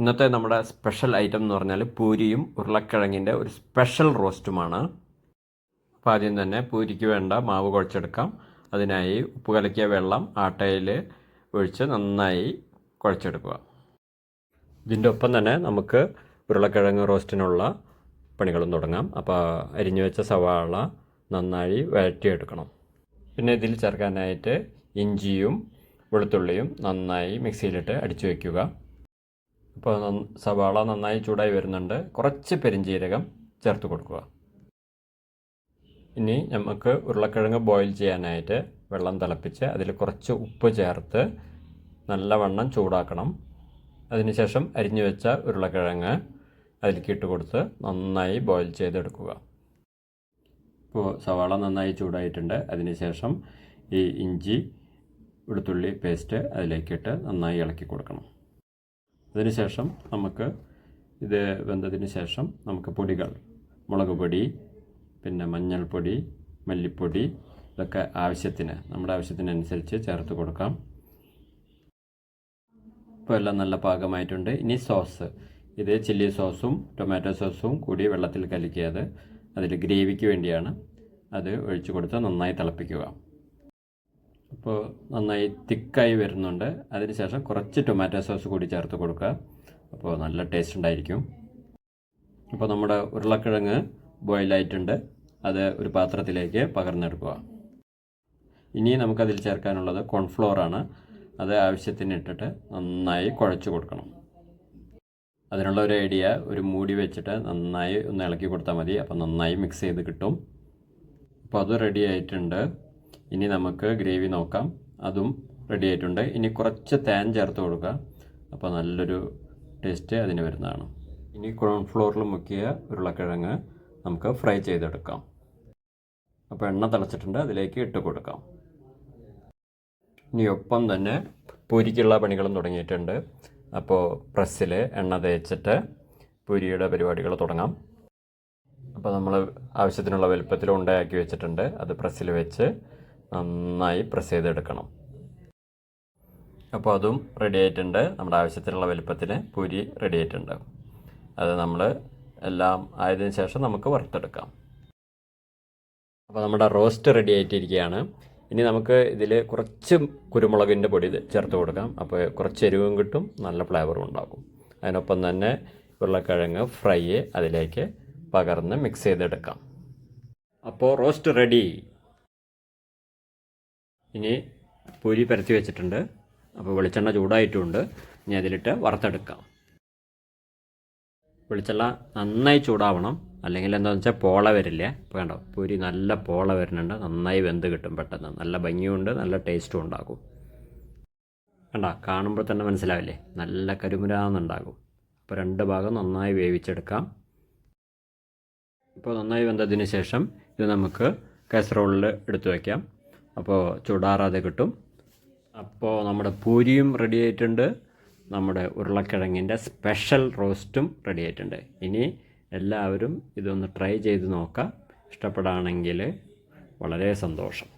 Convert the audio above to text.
ഇന്നത്തെ നമ്മുടെ special item എന്ന് പറഞ്ഞാൽ പൂരിയും ഉരുളക്കിഴങ്ങിന്റെ ഒരു സ്പെഷ്യൽ റോസ്റ്റുമാണ്. അപ്പോൾ ആദ്യം തന്നെ പൂരിക്ക് വേണ്ട മാവ് കുഴച്ചെടുക്കാം. അതിനായി ഉപ്പ് കലക്കിയ വെള്ളം ആട്ടയിൽ ഒഴിച്ച് നന്നായി കുഴച്ചെടുക്കുക. ഇതിന്റെ ഒപ്പം തന്നെ നമുക്ക് ഉരുളക്കിഴങ്ങ് റോസ്റ്റിനുള്ള പണികളും തുടങ്ങാം. അപ്പോൾ അരിഞ്ഞു വെച്ച സവാള നന്നായി വഴറ്റിയെടുക്കണം. പിന്നെ ഇതിൽ ചേർക്കാനായിട്ട് ഇഞ്ചിയും വെളുത്തുള്ളിയും നന്നായി മിക്സിയിലിട്ട് അടിച്ചു വയ്ക്കുക ഇപ്പോൾ സവാള നന്നായി ചൂടായി വരുന്നുണ്ട്. കുറച്ച് പെരിഞ്ജീരകം ചേർത്ത് കൊടുക്കുക. ഇനി നമുക്ക് ഉരുളക്കിഴങ്ങ് ബോയിൽ ചെയ്യാനായിട്ട് വെള്ളം തിളപ്പിച്ച് അതിൽ കുറച്ച് ഉപ്പ് ചേർത്ത് നല്ലവണ്ണം ചൂടാക്കണം. അതിനുശേഷം അരിഞ്ഞു വെച്ച ഉരുളക്കിഴങ്ങ് അതിലേക്ക് ഇട്ട് കൊടുത്ത് നന്നായി ബോയിൽ ചെയ്തെടുക്കുക. ഇപ്പോൾ സവാള നന്നായി ചൂടായിട്ടുണ്ട്. അതിനുശേഷം ഈ ഇഞ്ചി വെളുത്തുള്ളി പേസ്റ്റ് അതിലേക്കിട്ട് നന്നായി ഇളക്കി കൊടുക്കണം. അതിനുശേഷം നമുക്ക് ഇത് വെന്തതിന് ശേഷം നമുക്ക് പൊടികൾ. മുളക് പൊടി പിന്നെ മഞ്ഞൾപ്പൊടി മല്ലിപ്പൊടി ഇതൊക്കെ ആവശ്യത്തിന് നമ്മുടെ ആവശ്യത്തിനനുസരിച്ച് ചേർത്ത് കൊടുക്കാം. ഇപ്പോൾ എല്ലാം നല്ല പാകമായിട്ടുണ്ട്. ഇനി സോസ്. ഇത് ചില്ലി സോസും ടൊമാറ്റോ സോസും കൂടി വെള്ളത്തിൽ കലക്കിയത് അതിൽ ഗ്രേവിക്ക് വേണ്ടിയാണ്. അത് ഒഴിച്ചു കൊടുത്ത് നന്നായി തിളപ്പിക്കുക. അപ്പോൾ നന്നായി തിക്കായി വരുന്നുണ്ട്. അതിനുശേഷം കുറച്ച് ടൊമാറ്റോ സോസ് കൂടി ചേർത്ത് കൊടുക്കുക. അപ്പോൾ നല്ല ടേസ്റ്റ് ഉണ്ടായിരിക്കും. ഇപ്പോൾ നമ്മുടെ ഉരുളക്കിഴങ്ങ് ബോയിലായിട്ടുണ്ട് അത് ഒരു പാത്രത്തിലേക്ക് പകർന്നെടുക്കുക. ഇനി നമുക്കതിൽ ചേർക്കാനുള്ളത് കോൺഫ്ലോറാണ് അത് ആവശ്യത്തിന് ഇട്ടിട്ട് നന്നായി കുഴച്ച് കൊടുക്കണം. അതിനുള്ള ഒരു ഐഡിയ ഒരു മൂടി വെച്ചിട്ട് നന്നായി ഒന്ന് ഇളക്കി കൊടുത്താൽ മതി. അപ്പോൾ നന്നായി മിക്സ് ചെയ്ത് കിട്ടും. അപ്പോൾ അത് റെഡി ആയിട്ടുണ്ട്. ഇനി നമുക്ക് ഗ്രേവി നോക്കാം. അതും റെഡി ആയിട്ടുണ്ട്. ഇനി കുറച്ച് തേൻ ചേർത്ത് കൊടുക്കുക അപ്പോൾ നല്ലൊരു ടേസ്റ്റ് അതിന് വരുന്നതാണ്. ഇനി കോൺഫ്ലോറിൽ മുക്കിയ ഉരുളക്കിഴങ്ങ് നമുക്ക് ഫ്രൈ ചെയ്തെടുക്കാം. അപ്പോൾ എണ്ണ തിളച്ചിട്ടുണ്ട്. അതിലേക്ക് ഇട്ട് കൊടുക്കാം. ഇനി ഒപ്പം തന്നെ പൂരിക്കുള്ള പണികളും തുടങ്ങിയിട്ടുണ്ട്. അപ്പോൾ പ്രസ്സിൽ എണ്ണ തേച്ചിട്ട് പൂരിയുടെ പരിപാടികൾ തുടങ്ങാം. അപ്പോൾ നമ്മൾ ആവശ്യത്തിനുള്ള വലുപ്പത്തിൽ ഉണ്ടയാക്കി വെച്ചിട്ടുണ്ട്. അത് പ്രസ്സിൽ വെച്ച് നന്നായി പ്രസ് ചെയ്തെടുക്കണം. അപ്പോൾ അതും റെഡി ആയിട്ടുണ്ട്. നമ്മുടെ ആവശ്യത്തിനുള്ള വലുപ്പത്തിന് പുരി റെഡി ആയിട്ടുണ്ട്. അത് നമ്മൾ എല്ലാം ആയതിനു ശേഷം നമുക്ക് വറുത്തെടുക്കാം. അപ്പോൾ നമ്മുടെ റോസ്റ്റ് റെഡി ആയിട്ടിരിക്കുകയാണ്. ഇനി നമുക്ക് ഇതിൽ കുറച്ച് കുരുമുളകിന്റെ പൊടി ചേർത്ത് കൊടുക്കാം. അപ്പോൾ കുറച്ച് എരിവും കിട്ടും നല്ല ഫ്ലേവറും ഉണ്ടാകും. അതിനൊപ്പം തന്നെ ഉരുളക്കിഴങ്ങ് ഫ്രൈ അതിലേക്ക് പകർന്ന് മിക്സ് ചെയ്തെടുക്കാം. അപ്പോൾ റോസ്റ്റ് റെഡി ഇനി പൂരി പരത്തി വെച്ചിട്ടുണ്ട്. അപ്പോൾ വെളിച്ചെണ്ണ ചൂടായിട്ടുമുണ്ട് ഇനി അതിലിട്ട് വറുത്തെടുക്കാം. വെളിച്ചെണ്ണ നന്നായി ചൂടാവണം. അല്ലെങ്കിൽ എന്താണെന്ന് വെച്ചാൽ പോള വരില്ല? ഇപ്പോൾ കണ്ടോ? പൂരി നല്ല പോള വരുന്നുണ്ട്. നന്നായി വെന്ത് കിട്ടും പെട്ടെന്ന്. നല്ല ഭംഗിയുണ്ട് നല്ല ടേസ്റ്റും ഉണ്ടാകും. കണ്ട? കാണുമ്പോൾ തന്നെ മനസ്സിലാവില്ലേ? നല്ല കരുമുരാന്നുണ്ടാകും. അപ്പോൾ രണ്ട് ഭാഗം നന്നായി വേവിച്ചെടുക്കാം. ഇപ്പോൾ നന്നായി വെന്തതിന് ശേഷം ഇത് നമുക്ക് കാസറോളിൽ എടുത്തു വയ്ക്കാം അപ്പോൾ ചൂടാറാതെ കിട്ടും. അപ്പോൾ നമ്മുടെ പൂരിയും റെഡി ആയിട്ടുണ്ട്. നമ്മുടെ ഉരുളക്കിഴങ്ങിന്റെ സ്പെഷ്യൽ റോസ്റ്റും റെഡി ആയിട്ടുണ്ട്. ഇനി എല്ലാവരും ഇതൊന്ന് ട്രൈ ചെയ്ത് നോക്കാം. ഇഷ്ടപ്പെടുകയാണെങ്കിൽ വളരെ സന്തോഷം.